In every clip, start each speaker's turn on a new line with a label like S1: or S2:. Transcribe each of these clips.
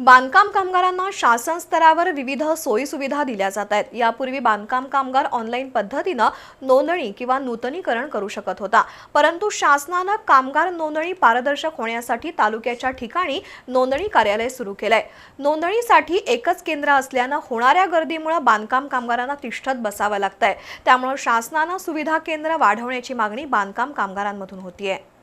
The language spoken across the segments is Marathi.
S1: बांधकाम कामगारांना शासन स्तरावर विविध सोयीसुविधा दिल्या जात आहेत. यापूर्वी बांधकाम कामगार ऑनलाईन पद्धतीनं नोंदणी किंवा नूतनीकरण करू शकत होता. परंतु शासनानं कामगार नोंदणी पारदर्शक होण्यासाठी तालुक्याच्या ठिकाणी नोंदणी कार्यालय सुरू केलंय. नोंदणीसाठी एकच केंद्र असल्यानं होणाऱ्या गर्दीमुळे बांधकाम कामगारांना तिष्ठत बसावं लागतंय. त्यामुळे शासनानं सुविधा केंद्र वाढवण्याची मागणी बांधकाम कामगारांमधून होतीये.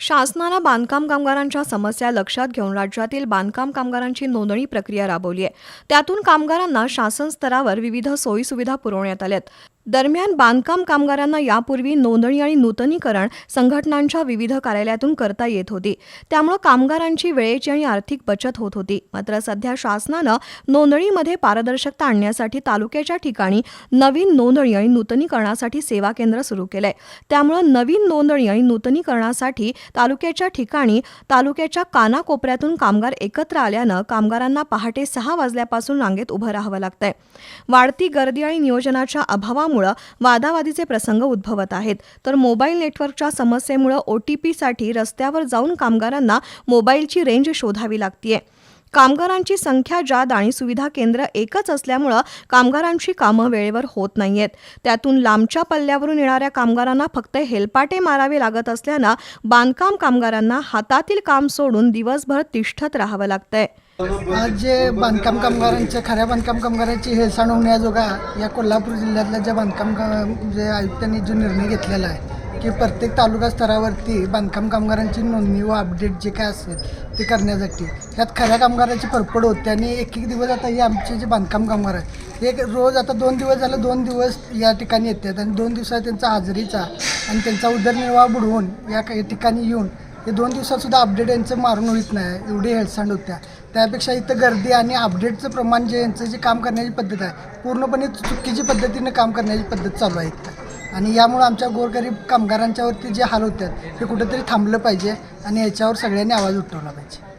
S1: शासनानं बांधकाम कामगारांच्या समस्या लक्षात घेऊन राज्यातील बांधकाम कामगारांची नोंदणी प्रक्रिया राबवली आहे. त्यातून कामगारांना शासन स्तरावर विविध सोयीसुविधा पुरवण्यात आल्यात दरम्यान बांधकाम कामगारांना यापूर्वी नोंदणी आणि नूतनीकरण संघटनांच्या विविध कार्यालयातून करता येत होती. त्यामुळे कामगारांची वेळेची आणि आर्थिक बचत होत होती. मात्र सध्या शासनानं नोंदणीमध्ये पारदर्शकता आणण्यासाठी तालुक्याच्या ठिकाणी नवीन नोंदणी आणि नूतनीकरणासाठी सेवा केंद्र सुरू केलंय. त्यामुळं नवीन नोंदणी आणि नूतनीकरणासाठी तालुक्याच्या ठिकाणी तालुक्याच्या कानाकोपऱ्यातून कामगार एकत्र आल्यानं कामगारांना पहाटे सहा वाजल्यापासून रांगेत उभं राहावं लागतंय. वाढती गर्दी आणि नियोजनाच्या अभावामुळं वादावादीचे प्रसंग उद्भवत आहेत. तर मोबाईल नेटवर्कच्या समस्येमुळं ओ टी पीसाठी रस्त्यावर जाऊन कामगारांना मोबाईलची रेंज शोधावी लागतीये. कामगारांची संख्या जाद आणि सुविधा केंद्र एकच असल्यामुळं कामगारांची कामं वेळेवर होत नाहीयेत. त्यातून लांबच्या पल्ल्यावरून येणाऱ्या कामगारांना फक्त हेलपाटे मारावे लागत असल्यानं बांधकाम कामगारांना हातातील काम सोडून दिवसभर तिष्ठत राहावं लागतंय.
S2: आज जे बांधकाम कामगारांच्या खऱ्या बांधकाम कामगारांची हेळसांड होण्याजोगा या कोल्हापूर जिल्ह्यातल्या ज्या बांधकाम जे आयुक्तांनी जो निर्णय घेतलेला आहे की प्रत्येक तालुका स्तरावरती बांधकाम कामगारांची नोंदणी व अपडेट जे काय असेल ते करण्यासाठी ह्यात खऱ्या कामगाराची परपड होते आणि एक एक दिवस आता हे आमचे जे बांधकाम कामगार आहेत एक रोज आता दोन दिवस झालं दोन दिवस या ठिकाणी येतात आणि दोन दिवसात त्यांचा हाजरीचा आणि त्यांचा उदरनिर्वाह बुडवून या काही ठिकाणी येऊन हे दोन दिवसातसुद्धा अपडेट यांचं मारून होत नाही एवढी हेळसांड होत्या. त्यापेक्षा इथं गर्दी आणि अपडेटचं प्रमाण जे यांचं जे काम करण्याची पद्धत आहे पूर्णपणे चुकीची पद्धतीनं काम करण्याची पद्धत चालू आहे इथं. आणि यामुळं आमच्या गोरगरीब कामगारांच्यावरती जे हाल होतात हे कुठेतरी थांबलं पाहिजे आणि याच्यावर सगळ्यांनी आवाज उठवला पाहिजे.